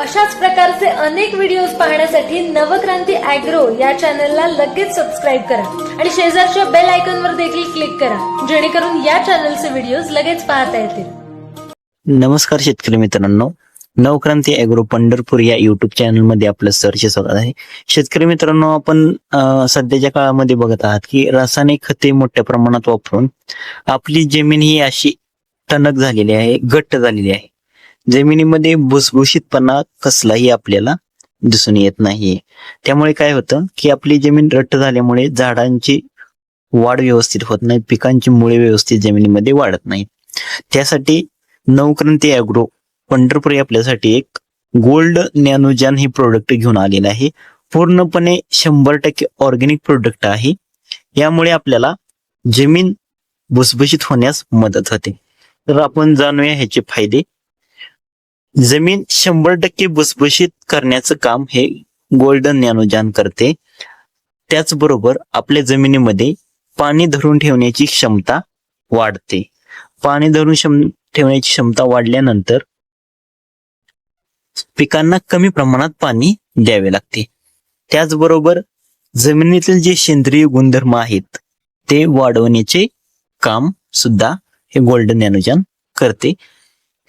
अशाच प्रकारचे अनेक व्हिडिओज पाहण्यासाठी नवक्रांती अॅग्रो या चॅनलला लगेच सबस्क्राईब करा. आणि शेजारच्या बेल आयकॉनवर देखील क्लिक करा जेणेकरून या चॅनलचे व्हिडिओज लगेच पाहता येतील. नमस्कार शेतकरी मित्रांनो. नवक्रांती अॅग्रो पंढरपूर या युट्यूब चॅनलमध्ये आपलं सरचे स्वागत आहे. शेतकरी मित्रांनो आपण सध्याच्या काळामध्ये बघत आहात की रासायनिक खते मोठ्या प्रमाणात वापरून आपली जमीन ही अशी टणक झालेली आहे घट्ट झालेली आहे. जमिनीमध्ये भुसभुशीतपणा कसलाही आपल्याला दिसून येत नाही. त्यामुळे काय होतं की आपली जमीन रट्ट झाल्यामुळे झाडांची वाढ व्यवस्थित होत नाही पिकांची मुळे व्यवस्थित जमिनीमध्ये वाढत नाही. त्यासाठी नवक्रांती अॅग्रो पंढरपूर आपल्यासाठी एक गोल्ड नॅनोजॅन हे प्रोडक्ट घेऊन आलेलं आहे. पूर्णपणे शंभर टक्के ऑर्गॅनिक प्रोडक्ट आहे. यामुळे आपल्याला जमीन भुसभुशीत होण्यास मदत होते. तर आपण जाणूया ह्याचे फायदे. जमीन शंभर टक्के भुसभुशीत करण्याचं काम हे गोल्डन ज्ञानोजान करते. त्याचबरोबर आपल्या जमिनीमध्ये पाणी धरून ठेवण्याची क्षमता वाढते. पाणी धरून क्षम ठेवण्याची क्षमता वाढल्यानंतर पिकांना कमी प्रमाणात पाणी द्यावे लागते. त्याचबरोबर जमिनीतील जे सेंद्रिय गुणधर्म आहेत ते वाढवण्याचे काम सुद्धा हे गोल्डन ज्ञानोजान करते.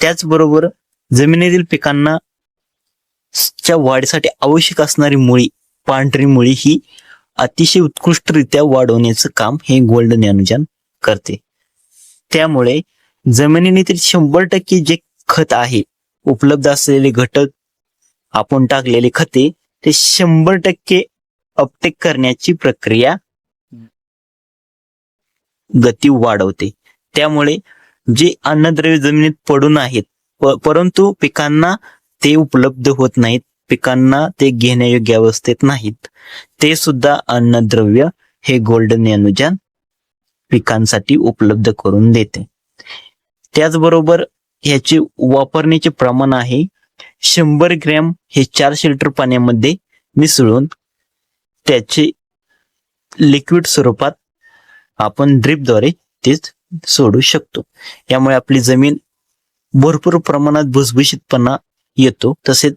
त्याचबरोबर जमिनीतील पिकांना च्या वाढीसाठी आवश्यक असणारी मुळी पांढरी मुळी ही अतिशय उत्कृष्टरित्या वाढवण्याचं काम हे गोल्डन नॅनोजन करते. त्यामुळे जमिनीतील शंभर टक्के जे खत आहे उपलब्ध असलेले घटक आपण टाकलेले खते ते शंभर टक्के अपटेक करण्याची प्रक्रिया गती वाढवते. त्यामुळे जे अन्नद्रव्य जमिनीत पडून आहेत परंतु पिकांना ते उपलब्ध होत नाहीत. पिकांना ते घेण्यायोग्य अवस्थेत नाहीत. ते सुद्धा अन्नद्रव्य हे गोल्डन अनुजान पिकांसाठी उपलब्ध करून देते. त्याचबरोबर ह्याचे वापरण्याचे प्रमाण आहे शंभर ग्रॅम हे चारशे लिटर पाण्यामध्ये मिसळून त्याचे लिक्विड स्वरूपात आपण ड्रिपद्वारे तेच सोडू शकतो. यामुळे आपली जमीन भरपूर प्रमाणात भुसभुशीतपणा येतो. तसेच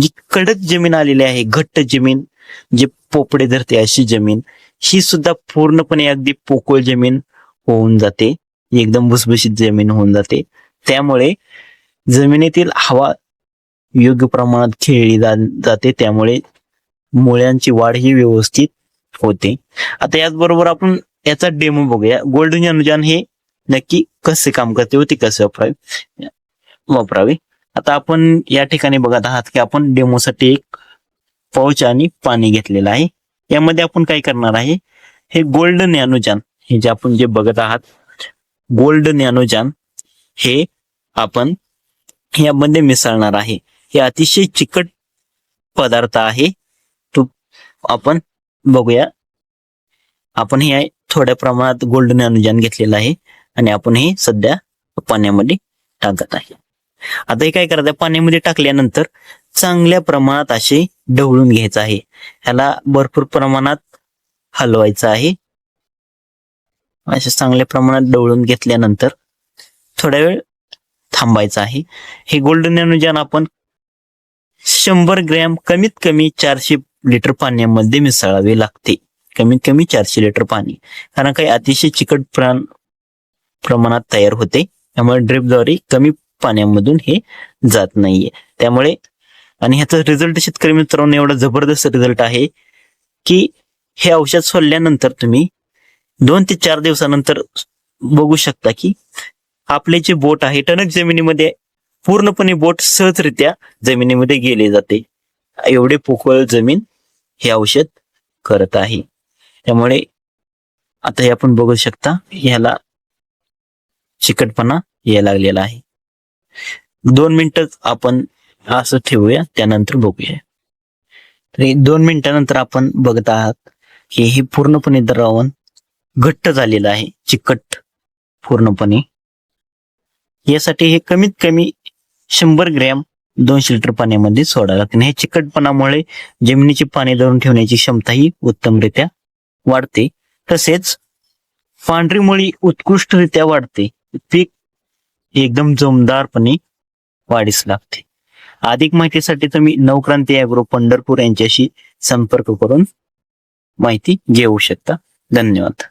जी कडक जमीन आलेली आहे घट्ट जमीन जे पोपडे धरते अशी जमीन ही सुद्धा पूर्णपणे अगदी पोकळ जमीन होऊन जाते. एकदम भुसभुशीत जमीन होऊन जाते. त्यामुळे जमिनीतील हवा योग्य प्रमाणात खेळली जा- जाते. त्यामुळे मुळ्यांची वाढ ही व्यवस्थित होते. आता याचबरोबर आपण याचा डेमो बघूया. गोल्डन अनुजान हे नक्की कसे काम करते होते कसे वापरावे? वापरावे. आता आपण या ठिकाणी बघत आहात की आपण डेमोसाठी एक पाऊच आणि पाणी घेतलेलं आहे. यामध्ये आपण काय करणार आहे? हे गोल्ड नॅनोजान हे जे आपण जे बघत आहात गोल्ड नॅनोजान हे आपण यामध्ये मिसळणार आहे. हे अतिशय चिकट पदार्थ आहे. तो आपण बघूया. आपण हे थोड्या प्रमाणात गोल्ड नॅनोजान घेतलेलं आहे आणि आपण हे सध्या पाण्यामध्ये टाकत आहे. आता हे काय करायचं पाण्यामध्ये टाकल्यानंतर चांगल्या प्रमाणात असे ढवळून घ्यायचं आहे. ह्याला भरपूर प्रमाणात हलवायचं आहे. असे चांगल्या प्रमाणात ढवळून घेतल्यानंतर थोड्या वेळ थांबायचं आहे. हे गोल्डन अनुजान आपण शंभर ग्रॅम कमीत कमी चारशे लिटर पाण्यामध्ये मिसळावे लागते. कमीत कमी चारशे लिटर पाणी. कारण काही अतिशय चिकट प्राण प्रमाणात तयार होते. त्यामुळे ड्रिपद्वारे कमी पाण्यामधून हे जात नाहीये. त्यामुळे आणि ह्याचा रिझल्ट शेतकरी मित्रांनो एवढा जबरदस्त रिझल्ट आहे की हे औषध सोडल्यानंतर तुम्ही दोन ते चार दिवसानंतर बघू शकता की आपले जे बोट आहे टणक जमिनीमध्ये पूर्णपणे बोट सहजरित्या जमिनीमध्ये गेले जाते. एवढे पोकळ जमीन हे औषध करत आहे. त्यामुळे आता हे आपण बघू शकता ह्याला चिकटपणा यायला लागलेला आहे. दोन मिनिटं आपण असं ठेवूया त्यानंतर बघूया. तर दोन मिनिटानंतर आपण बघत आहात की हे पूर्णपणे द्रावण घट्ट झालेलं आहे चिकट पूर्णपणे. यासाठी हे कमीत कमी शंभर ग्रॅम दोनशे लिटर पाण्यामध्ये सोडावं लागते. हे चिकटपणामुळे जमिनीचे पाणी धरून ठेवण्याची क्षमता ही उत्तमरित्या वाढते. तसेच पांढरी मुळी उत्कृष्टरित्या वाढते. पीक एकदम जोमदारपणे वाढीस लागते. अधिक माहितीसाठी तुम्ही नवक्रांती अॅग्रो पंढरपूर यांच्याशी संपर्क करून माहिती घेऊ शकता. धन्यवाद.